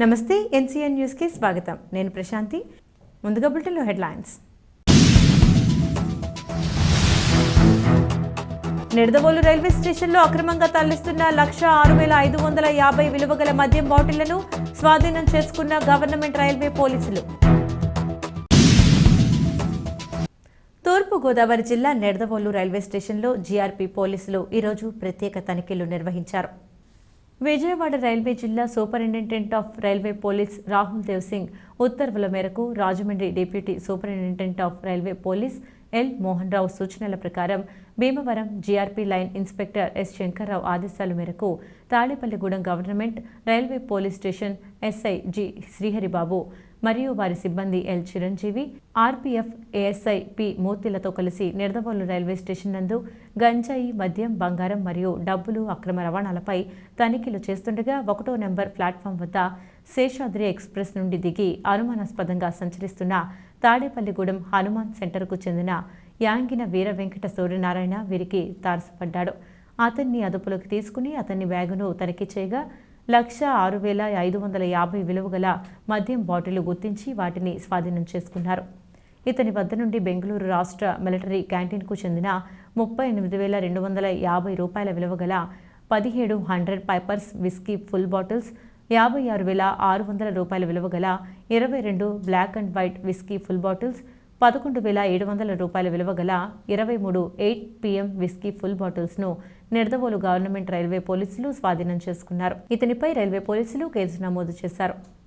నమస్తే ఎన్సీఎన్ న్యూస్కి స్వాగతం. నేను ప్రశాంతి. ముందుగా బులెటిన్లో హెడ్లైన్స్. నిడదవోలు రైల్వే స్టేషన్లో అక్రమంగా తరలిస్తున్న లక్ష ఆరు వేల ఐదు వందల యాభై విలువ గల మద్యం బాటిళ్ళను స్వాధీనం చేసుకున్న గవర్నమెంట్ రైల్వే పోలీసులు. తూర్పు గోదావరి జిల్లా నిడదవోలు రైల్వే స్టేషన్లో జీఆర్పీ పోలీసులు ఈరోజు ప్రత్యేక తనిఖీలు నిర్వహించారు. విజయవాడ రైల్వే జిల్లా superintendent of railway police Rahul Dev Singh ఉత్తర్వుల మేరకు Rajahmundry deputy superintendent of railway police L Mohan Rao సూచనల ప్రకారం Bhimavaram GRP line inspector S Shankar Rao ఆదేశాల మేరకు Tadepalligudem government railway police station SI G Sriharibabu మరియు వారి సిబ్బంది L Chiranjeevi RPF ASI P మూర్తిలతో కలిసి నిడదవోలు రైల్వే స్టేషన్ నందు గంజాయి మద్యం బంగారం మరియు డబ్బులు అక్రమ రవాణాలపై తనిఖీలు చేస్తుండగా ఒకటో నెంబర్ ప్లాట్ఫామ్ వద్ద శేషాద్రి ఎక్స్ప్రెస్ నుండి దిగి అనుమానాస్పదంగా సంచరిస్తున్న తాడేపల్లిగూడెం హనుమాన్ సెంటర్కు చెందిన యాంగిన వీర వెంకట సూర్యనారాయణ వీరికి తారసపడ్డాడు. అతన్ని అదుపులోకి తీసుకుని అతన్ని బ్యాగును తనిఖీ చేయగా లక్ష ఆరు వేల ఐదు వందల యాభై విలువ గల మద్యం బాటిళ్ళు గుర్తించి వాటిని స్వాధీనం చేసుకున్నారు. ఇతని వద్ద నుండి బెంగళూరు రాష్ట్ర మిలిటరీ క్యాంటీన్కు చెందిన ముప్పై ఎనిమిది వేల రెండు వందల యాభై రూపాయల విలువ గల పదిహేడు hundred pipers whisky full bottles యాభై ఆరు వేల ఆరు వందల రూపాయల విలువ గల ఇరవై రెండు black and white whisky full bottles పదకొండు వేల ఏడు వందల రూపాయల విలువ గల ఇరవై మూడు ఎయిట్ పిఎం విస్కీ ఫుల్ బాటిల్స్ను నిడదవోలు గవర్నమెంట్ రైల్వే పోలీసులు స్వాధీనం చేసుకున్నారు. ఇతనిపై రైల్వే పోలీసులు కేసు నమోదు చేశారు.